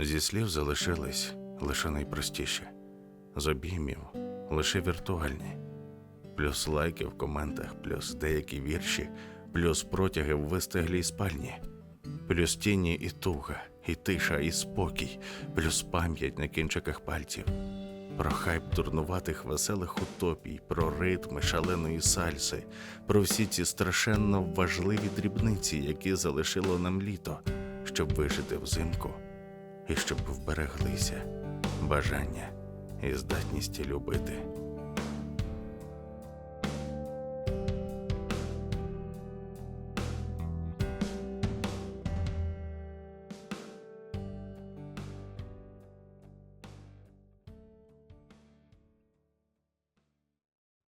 Зі слів залишились лише найпростіші, з обіймів лише віртуальні, плюс лайки в коментах, плюс деякі вірші, плюс протяги в вистеглій спальні, плюс тіні і туга, і тиша, і спокій, плюс пам'ять на кінчиках пальців. Про хайп дурнуватих веселих утопій, про ритми шаленої сальси, про всі ці страшенно важливі дрібниці, які залишило нам літо, щоб вижити взимку і щоб вбереглися бажання і здатність любити.